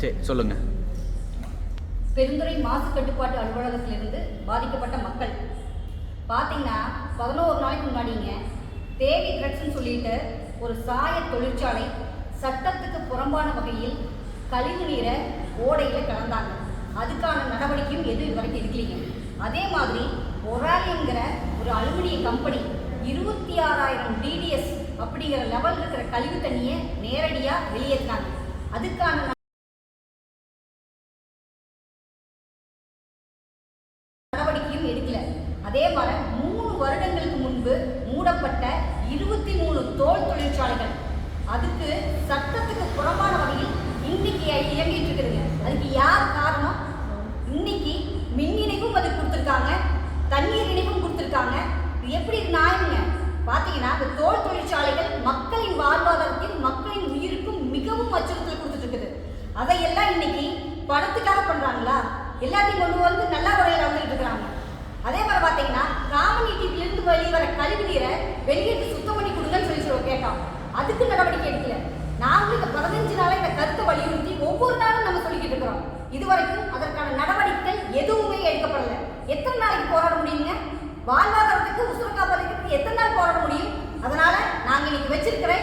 சரி சொல்லுங்க. பெருந்துறை மாசு கட்டுப்பாட்டு அலுவலகத்திலிருந்து பாதிக்கப்பட்ட மக்கள். பார்த்தீங்கன்னா பதினோரு நாளைக்கு முன்னாடிங்க தேவி ட்ரக்ஸ்ன்னு சொல்லிட்டு ஒரு சாய தொழிற்சாலை சட்டத்துக்கு புறம்பான வகையில் கழிவு நீரை ஓடையில் கலந்தாங்க. அதுக்கான நடவடிக்கையும் எதுவும் இதுவரைக்கும் வரைக்கும் அதே மாதிரி ஒராலியங்கிற ஒரு அலுமினிய கம்பெனி இருபத்தி ஆறாயிரம் டிடிஎஸ் அப்படிங்கிற லெவல் இருக்கிற கழிவு தண்ணியை நேரடியாக வெளியேற்றினாங்க. அதுக்கான நடவடிக்கையும் எடுக்கல. அதே மாதிரி மூணு வருடங்களுக்கு முன்பு மூடப்பட்ட இருபத்தி மூணு தோல் தொழிற்சாலைகள். அதுக்கு சட்டத்துக்கு புறம்பான வகையில் இன்னைக்கு இயங்கிட்டு இருக்குதுங்க. அதுக்கு யார் காரணம்? இன்னைக்கு மின் இணைப்பும் அது கொடுத்துருக்காங்க. தண்ணீர் இணைப்பும் கொடுத்துருக்காங்க. இது எப்படி நியாயங்க பார்த்தீங்கன்னா இந்த தோல் தொழிற்சாலைகள் மக்களின் வாழ்வாதாரத்தில் மக்களின் உயிருக்கும் மிகவும் அச்சுறுத்தல் கொடுத்துட்டு இருக்குது. அதையெல்லாம் இன்னைக்கு பணத்துக்காக பண்றாங்களா? எல்லாத்தையும் கொண்டு வந்து நல்ல முறையில் வந்துட்டு இருக்கிறாங்க அதே மாதிரி பார்த்தீங்கன்னா காமநீட்டிலிருந்து வெளிவர கழிவு நீரை வெளியேட்டு சுத்தம் பண்ணி கொடுங்கன்னு சொல்லி சொல்ல கேட்டோம். அதுக்கு நடவடிக்கை எடுக்கல. நாங்களும் இந்த பதினஞ்சு நாளை இந்த கருத்தை வலியுறுத்தி ஒவ்வொரு நாளும் நம்ம சொல்லிக்கிட்டு இருக்கிறோம். இதுவரைக்கும் அதற்கான நடவடிக்கை எதுவுமே எடுக்கப்படல. எத்தனை நாளைக்கு போராட முடியுங்க? வாழ்வாதாரத்துக்கு உசுர காப்பாற்றுறதுக்கு எத்தனை நாள் போராட முடியும்? அதனால நாங்க இன்னைக்கு வச்சிருக்கிற